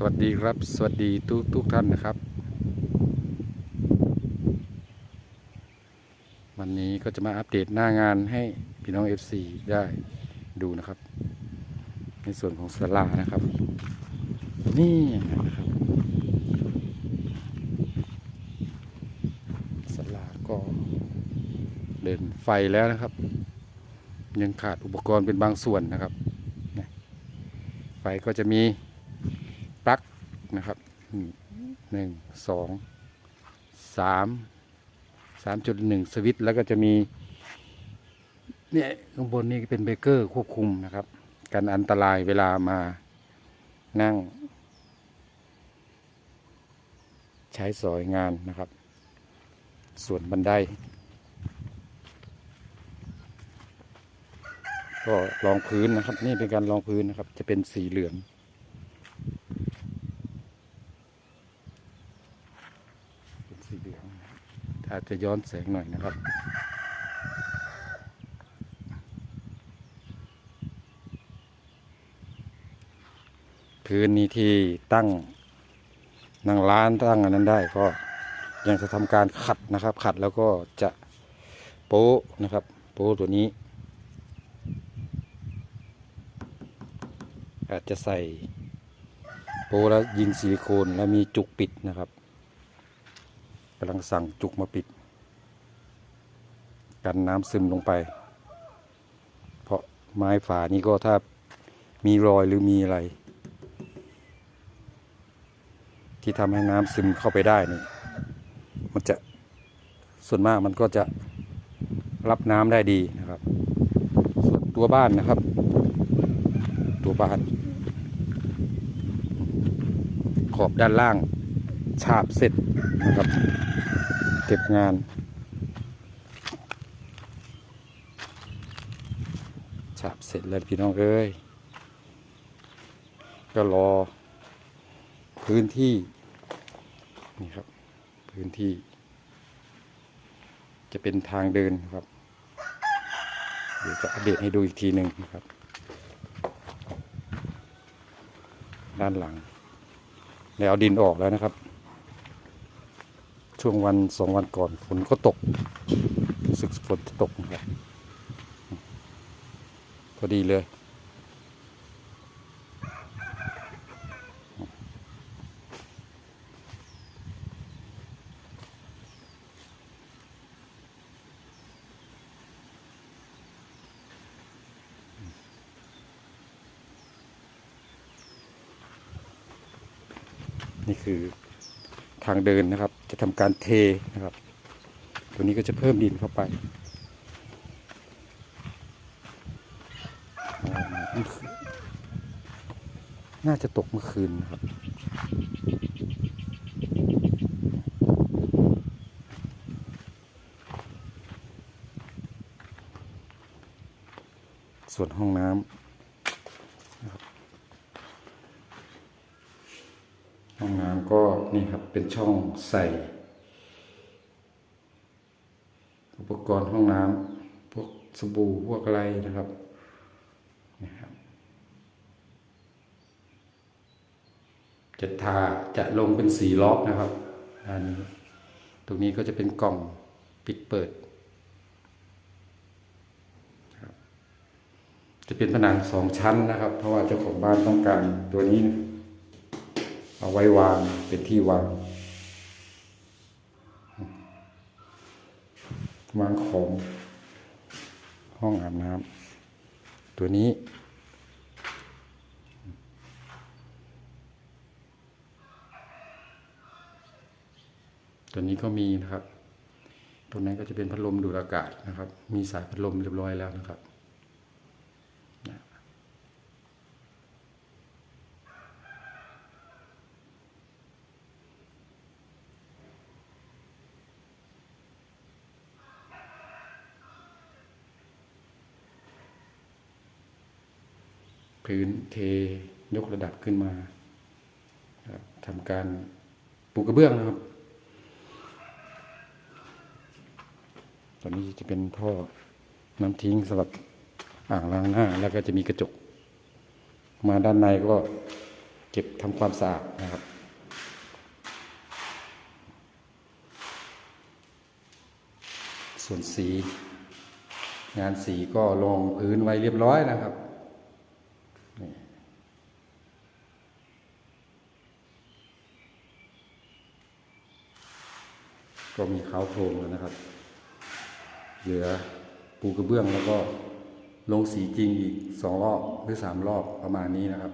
สวัสดีครับ สวัสดีทุกทุกท่านนะครับ วันนี้ก็จะมาอัปเดตหน้างานให้พี่น้อง FC ได้ดูนะครับ ในส่วนของสลานะครับ นี่นะครับสลาก็เดินไฟแล้วนะครับ ยังขาดอุปกรณ์เป็นบางส่วนนะครับ ไฟก็จะมี นะครับหนึ่งสองสามสามจุดหนึ่งสวิตแล้วก็จะมีเนี่ยข้างบนนี่เป็นเบเกอร์ควบคุมนะครับกันอันตรายเวลามานั่ง ใช้สอยงานนะครับ ส่วนบันได ก็รองพื้นนะครับ นี่เป็นการรองพื้นนะครับ จะเป็นสีเหลืองเป็นสีเหลือง อาจจะย้อนแสงหน่อยนะครับ พื้นนี้ที่ตั้งนั่งร้านตั้งอันนั้นได้ก็ยังจะทำการขัดนะครับ ขัดแล้วก็จะโป๊ะนะครับ โป๊ะตัวนี้ อาจจะใส่โปรแล้วยิงซิลิโคนแล้วมีจุกปิดนะครับ กำลังสั่งจุกมาปิด กันน้ำซึมลงไป เพราะไม้ฝานี้ก็ถ้ามีรอยหรือมีอะไร ที่ทำให้น้ำซึมเข้าไปได้นี่มันจะส่วนมากมันก็จะรับน้ำได้ดีนะครับ ส่วนตัวบ้านนะครับ ตัวบ้าน ขอบด้านล่างฉาบเสร็จนะครับ เก็บงาน ฉาบเสร็จแล้วพี่น้องเอ้ย ก็รอ พื้นที่ นี่ครับ พื้นที่ จะเป็นทางเดินครับ เดี๋ยวจะอัปเดตให้ดูอีกทีหนึ่งนะครับ ด้านหลัง แล้วเอาดินออกแล้วนะครับ ช่วงวันสองวันก่อนฝนก็ตกรู้สึกฝนจะตกนะครับพอดีเลย นี่คือางเดินนะครับ จะทำการเทนะครับ ตัวนี้ก็จะเพิ่มดินเข้าไปนน่าจะตกเมื่อคืนนะครับส่วนห้องน้ำ ห้องน้ำก็ นี่ครับ เป็นช่องใส่ อุปกรณ์ห้องน้ำพวกสบู่พวกอะไรนะครับนี่ครับ จะทาจะลงเป็นสีล็อกนะครับอันนี้ตรงนี้ก็จะเป็นกล่องปิดเปิดจะเป็นผนังสองชั้นนะครับ เพราะว่าเจ้าของบ้านต้องการตัวนี้นะ เอาไว้วางเป็นที่วางวางของห้องอาบน้ำตัวนี้ตัวนี้ก็มีนะครับ ตรงนั้นก็จะเป็นพัดลมดูดอากาศนะครับ มีสายพัดลมเรียบร้อยแล้วนะครับ พื้นเทยกระดับขึ้นมาครับทำการปูกระเบื้องนะครับ ตอนนี้จะเป็นท่อน้ำทิ้งสำหรับอ่างล้างหน้า แล้วก็จะมีกระจก มาด้านในก็เก็บทำความสะอาดนะครับส่วนสี งานสีก็ลงพื้นไว้เรียบร้อยนะครับ ก็มีเขาโครงแล้วนะครับ เหลือปูกระเบื้องแล้วก็ลงสีจริงอีกสองรอบหรือสามรอบประมาณนี้นะครับ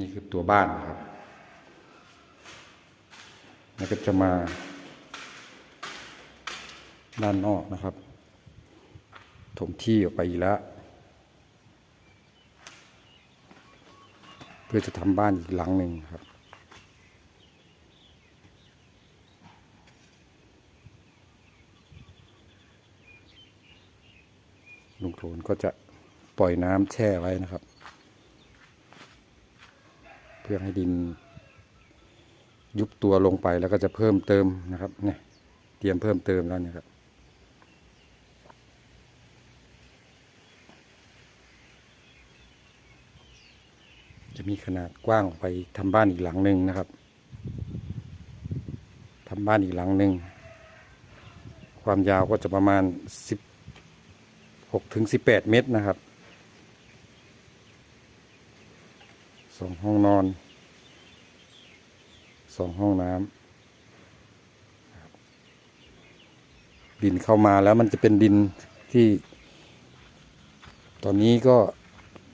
นี่คือตัวบ้านครับ แล้วก็จะมา ด้านนอกนะครับ ถมที่ออกไปอีกแล้ว เพื่อจะทำบ้านอีกหลังหนึ่งครับลุงโทนก็จะปล่อยน้ำแช่ไว้นะครับ พื่อให้ดิน ยุบตัวลงไปแล้วก็จะเพิ่มเติมนะครับเนี่ยเตรียมเพิ่มเติมแล้วเนี่ยครับจะมีขนาดกว้างออกไปทำบ้านอีกหลังหนึ่งนะครับทำบ้านอีกหลังหนึ่งความยาวก็จะประมาณสิบหกถึงสิบแปดเมตรนะครับ องห้องนอนสองห้องน้ำดินเข้ามาแล้วมันจะเป็นดินที่ ตอนนี้ก็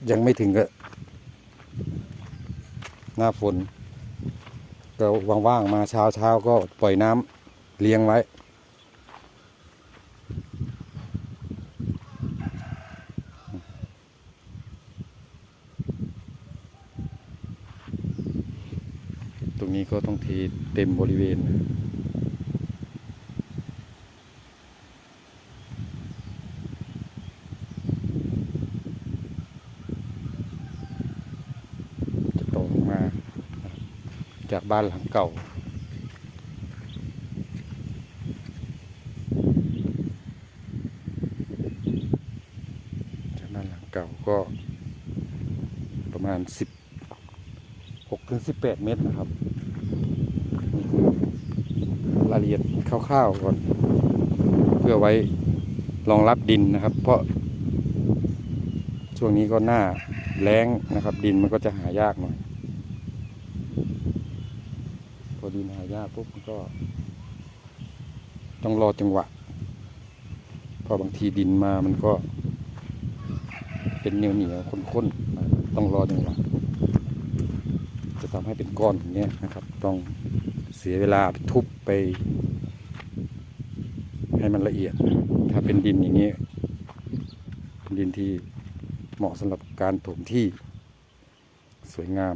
ยังไม่ถึงกับหน้าฝนก็ว่างๆมาเช้าเช้าๆก็ปล่อยน้ำเลี้ยงไว้ ตรงนี้ก็ต้องเทเต็มบริเวณ จะตรงมา จากบ้านหลังเก่าจากบ้านหลังเก่าก็ประมาณสิบ หกถึงสิบแปดเมตรนะครับนี่คือรายละเอียดคร่าวๆก่อน เพื่อไว้รองรับดินนะครับ เพราะ ช่วงนี้ก็หน้าแล้งนะครับ ดินมันก็จะหายากหน่อยพอดินหายากปุ๊บมันก็ ต้องรอจังหวะเพอบางทีดินมามันก็ เป็นเหนียวเหนียวข้นๆต้องรอจังหวะ ทำให้เป็นก้อนอย่างเงี้ยนะครับ ต้องเสียเวลาทุบไป ให้มันละเอียด ถ้าเป็นดินอย่างเงี้ยเป็นดินที่เหมาะสำหรับการถมที่สวยงาม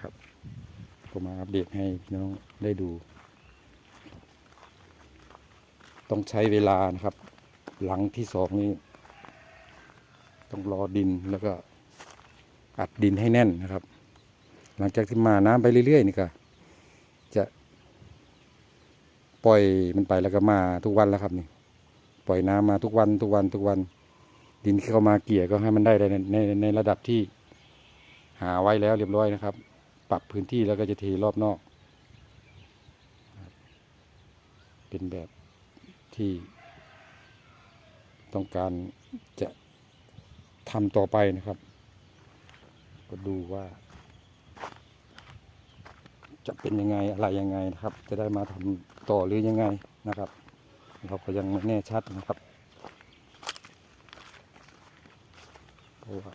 ครับผมมาอัปเดตให้พี่น้องได้ดู ต้องใช้เวลานะครับ หลังที่สองนี้ ต้องรอดินแล้วก็อัดดินให้แน่นนะครับ หลังจากที่มาน้ำไปเรื่อยๆนี่ก็จะปล่อยมันไปแล้วก็มาทุกวันแล้วครับนี่ ปล่อยน้ำมาทุกวันทุกวันทุกวัน ดินที่เข้ามาเกลี่ยก็ให้มันได้ในในในระดับที่หาไว้แล้วเรียบร้อยนะครับ ปรับพื้นที่แล้วก็จะเทรอบนอก เป็นแบบ ที่ต้องการจะทำต่อไปนะครับ ก็ดูว่า จะเป็นยังไงอะไรยังไงนะครับ จะได้มาทำต่อหรือยังไงนะครับ เราก็ยังไม่แน่ชัดนะครับเพราะว่า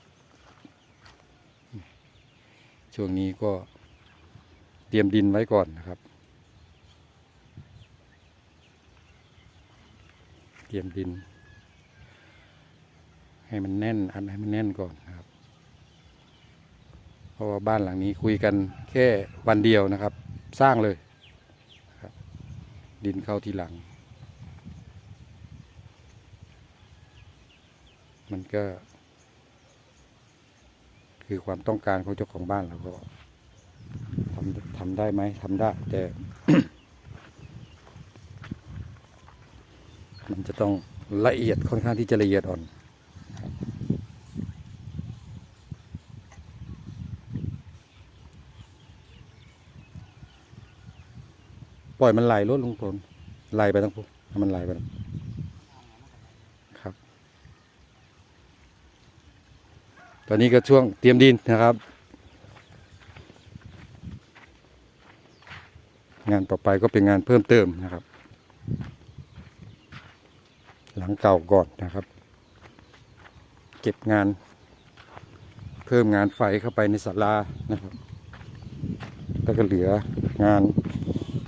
ช่วงนี้ก็เตรียมดินไว้ก่อนนะครับ เตรียมดิน ให้มันแน่นอันให้มันแน่นก่อนนะครับ เพราะว่าบ้านหลังนี้คุยกันแค่วันเดียวนะครับ สร้างเลยครับ ดินเข้าทีหลัง มันก็ คือความต้องการของเจ้าของบ้านเราก็ทำทำได้ไหมทำได้แต่ มัน จะต้องละเอียดค่อนข้างที่จะละเอียดอ่อนปล่อยมันไหลลดลงตนไหลไปทั้งพวกมันไหลไปครับ ตอนนี้ก็ช่วงเตรียมดินนะครับ งานต่อไปก็เป็นงานเพิ่มเติมนะครับ หลังเก่าก่อนนะครับ เก็บงาน เพิ่มงานไฟเข้าไปในศาลานะครับ แล้วก็เหลืองาน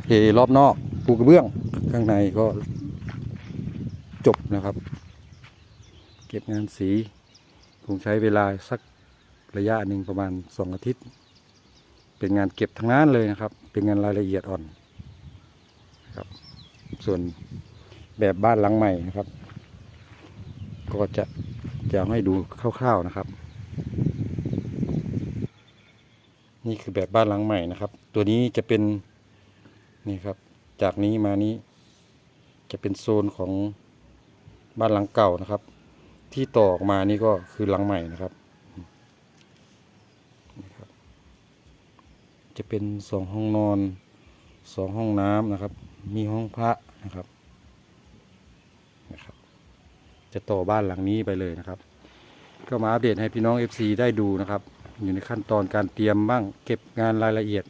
เทรอบนอกปูกระเบื้องข้างในก็จบนะครับ เก็บงานสีคงใช้เวลาสักระยะหนึ่งประมาณสองอาทิตย์ เป็นงานเก็บทั้งนั้นเลยนะครับ เป็นงานรายละเอียดอ่อนนครับ ส่วนแบบบ้านหลังใหม่นะครับ ก็จะจะให้ดูคร่าวๆนะครับ นี่คือแบบบ้านหลังใหม่นะครับ ตัวนี้จะเป็นนี่ครับ จากนี้มานี้ จะเป็นโซนของบ้านหลังเก่านะครับ ที่ต่อออกมานี่ก็คือหลังใหม่นะครับจะเป็นสองห้องนอนสองห้องน้ำนะครับ มีห้องพระนะครับ จะต่อบ้านหลังนี้ไปเลยนะครับ ก็มาอัปเดตให้พี่น้อง FC ได้ดูนะครับ อยู่ในขั้นตอนการเตรียมบ้าง เก็บงานรายละเอียด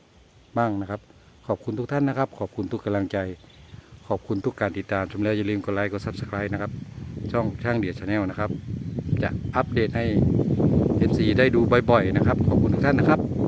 บ้างนะครับ ขอบคุณทุกท่านนะครับ ขอบคุณทุกกำลังใจ ขอบคุณทุกการติดตามชมแล้วอย่าลืมกดไลค์กด Subscribe นะครับ ช่องช่างเดียดชาแนลนะครับ จะอัปเดตให้ FC ได้ดูบ่อยๆนะครับ ขอบคุณทุกท่านนะครับ